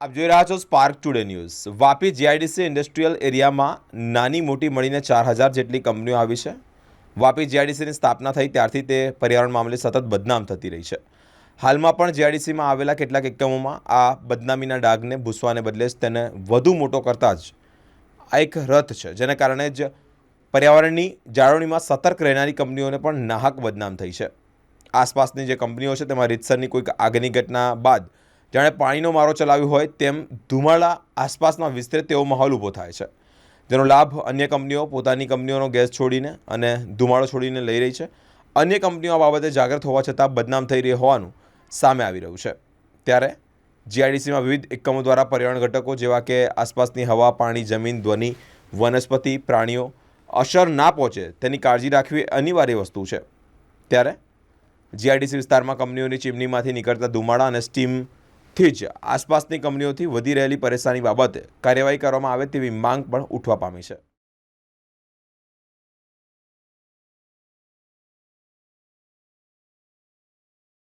આપ જોઈ રહ્યા છો Spark Today News Vapi GIDC industrial એરિયામાં નાની મોટી મળીને ચાર હજાર જેટલી કંપનીઓ આવી છે. વાપી જીઆઈડીસીની સ્થાપના થઈ ત્યારથી તે પર્યાવરણ મામલે સતત બદનામ થતી રહી છે. હાલમાં પણ જીઆઈડીસીમાં આવેલા કેટલાક એકમોમાં આ બદનામીના ડાઘને ભૂસવાને બદલે જ તેને વધુ મોટો કરતાં જ આ એક રથ છે, જેને કારણે જ પર્યાવરણની જાળવણીમાં સતર્ક રહેનારી કંપનીઓને પણ નાહક બદનામ થઈ છે. આસપાસની જે કંપનીઓ છે, તેમાં રીતસરની કોઈક આગની ઘટના બાદ જાણે પાણીનો મારો ચલાવ્યો હોય તેમ ધુમાડા આસપાસમાં વિસ્તરે તેવો માહોલ ઊભો થાય છે. જેનો લાભ અન્ય કંપનીઓ, પોતાની કંપનીઓનો ગેસ છોડીને અને ધુમાડો છોડીને લઈ રહી છે. અન્ય કંપનીઓ આ બાબતે જાગૃત હોવા છતાં બદનામ થઈ રહી હોવાનું સામે આવી રહ્યું છે. ત્યારે જીઆઈડીસીમાં વિવિધ એકમો દ્વારા પર્યાવરણ ઘટકો જેવા કે આસપાસની હવા, પાણી, જમીન, ધ્વનિ, વનસ્પતિ, પ્રાણીઓ અસર ના પહોંચે તેની કાળજી રાખવી અનિવાર્ય વસ્તુ છે. ત્યારે જીઆઈડીસી વિસ્તારમાં કંપનીઓની ચીમનીમાંથી નીકળતા ધુમાડા અને સ્ટીમથી જ આસપાસની કંપનીઓથી વધી રહેલી પરેશાની બાબતે કાર્યવાહી કરવામાં આવે તેવી માંગ પણ ઉઠવા પામી છે.